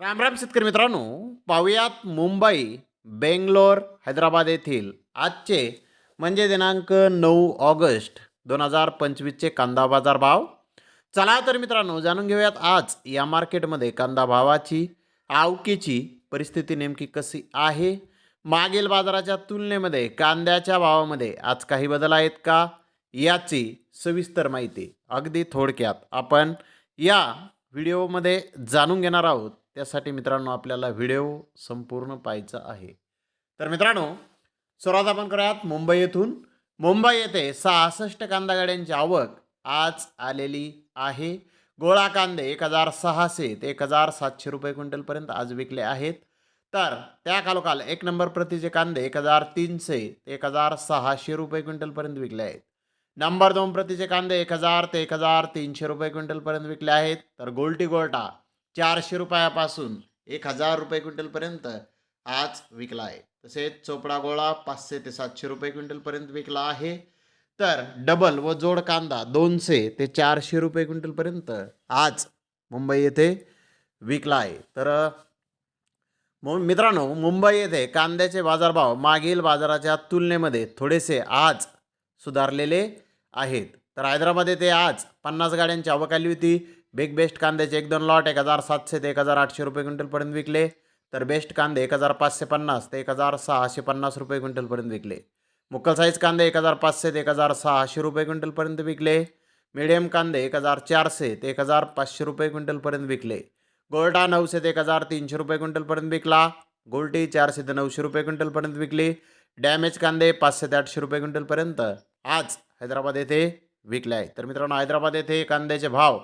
राम राम शेतकरी मित्रांनो पाहुयात मुंबई बेंगलोर हैदराबाद येथील आजचे म्हणजे दिनांक नऊ ऑगस्ट दोन हजार पंचवीसचे कांदा बाजार भाव. चला तर मित्रांनो जाणून घेऊयात आज या मार्केटमध्ये कांदा भावाची आवकीची परिस्थिती नेमकी कशी आहे? मागील बाजाराच्या तुलनेमध्ये कांद्याच्या भावामध्ये आज काही बदल आहेत का? याची सविस्तर माहिती अगदी थोडक्यात आपण या व्हिडिओमध्ये जाणून घेणार आहोत. त्यासाठी मित्रांनो आपल्याला व्हिडिओ संपूर्ण पाहायचा आहे. तर मित्रांनो सुरुवात आपण करूयात मुंबई येथून. मुंबई येथे सहासष्ट कांदा गाड्यांची आवक आज आलेली आहे. गोळा कांदे एक हजार सहाशे ते एक हजार सातशे रुपये क्विंटलपर्यंत आज विकले आहेत. तर त्या खालोखाल एक नंबर प्रतीचे कांदे एक हजार तीनशे ते एक हजार सहाशे रुपये क्विंटलपर्यंत विकले आहेत. नंबर दोन प्रतीचे कांदे एक हजार ते एक हजार तीनशे रुपये क्विंटलपर्यंत विकले आहेत. तर गोल्टी गोल्टा चारशे रुपयापासून एक हजार रुपये क्विंटलपर्यंत आज विकला आहे. तसेच चोपडा गोळा पाचशे ते सातशे रुपये क्विंटलपर्यंत विकला आहे. तर डबल व जोड कांदा दोनशे ते चारशे रुपये क्विंटलपर्यंत आज मुंबई येथे विकला आहे. तर मित्रांनो मुंबई येथे कांद्याचे बाजारभाव मागील बाजाराच्या तुलनेमध्ये थोडेसे आज सुधारलेले आहेत. तर हैदराबाद येथे आज पन्नास गाड्यांची आवक आली होती. बिग बेस्ट कांद्याचे एक दोन लॉट एक हजार सातशे ते एक हजार आठशे रुपये क्विंटलपर्यंत विकले. तर बेस्ट कांदे एक हजार पाचशे पन्नास ते एक हजार सहाशे पन्नास रुपये क्विंटलपर्यंत विकले. मुक्कल साईज कांदे एक हजार पाचशे ते एक हजार सहाशे रुपये क्विंटलपर्यंत विकले. मिडियम कांदे एक हजार चारशे ते एक हजार पाचशे रुपये क्विंटलपर्यंत विकले. गोल्डा नऊशे ते एक हजार तीनशे रुपये क्विंटलपर्यंत विकला. गोल्टी चारशे ते नऊशे रुपये क्विंटलपर्यंत विकली. डॅमेज कांदे पाचशे ते आठशे रुपये क्विंटलपर्यंत. आज हैदराबाद येथे विकले आहे. तर मित्रांनो हैदराबाद येथे कांद्याचे भाव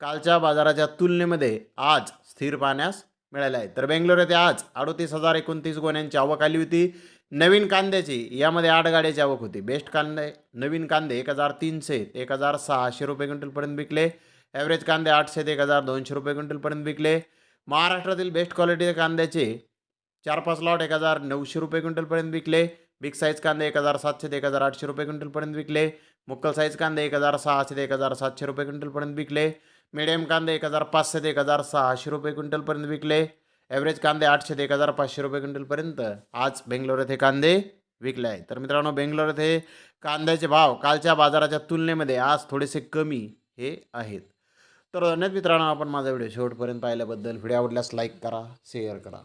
कालच्या बाजाराच्या तुलनेमध्ये आज स्थिर पाहण्यास मिळाले आहेत. तर बेंगलोर येथे आज अडोतीस हजार एकोणतीस गोण्यांची आवक आली होती. नवीन कांद्याची यामध्ये आठ गाड्याची आवक होती. बेस्ट कांदे नवीन कांदे एक हजार तीनशे ते एक हजार सहाशे रुपये क्विंटलपर्यंत विकले. ॲव्हरेज कांदे आठशे ते एक हजार दोनशे रुपये क्विंटलपर्यंत विकले. महाराष्ट्रातील बेस्ट क्वालिटी कांद्याचे चार पाच लॉट एक हजार नऊशे रुपये क्विंटलपर्यंत विकले. बिग साईज कांदे एक हजार सातशे ते एक हजार आठशे रुपये क्विंटलपर्यंत विकले मुक्कल साईज कांदे एक हजार सहाशे ते एक हजार सातशे रुपये क्विंटलपर्यंत विकले मिडियम कांदे एक हजार पाचशे ते एक हजार सहाशे रुपये क्विंटलपर्यंत विकले ॲव्हरेज कांदे आठशे ते एक हजार पाचशे रुपये क्विंटलपर्यंत आज बेंगलोर येथे कांदे विकले आहे तर मित्रांनो बेंगलोर येथे कांद्याचे भाव कालच्या बाजाराच्या तुलनेमध्ये आज थोडेसे कमी हे आहेत. तर धन्यवाद मित्रांनो आपण माझा व्हिडिओ शेवटपर्यंत पाहिल्याबद्दल. व्हिडिओ आवडल्यास लाईक करा शेअर करा.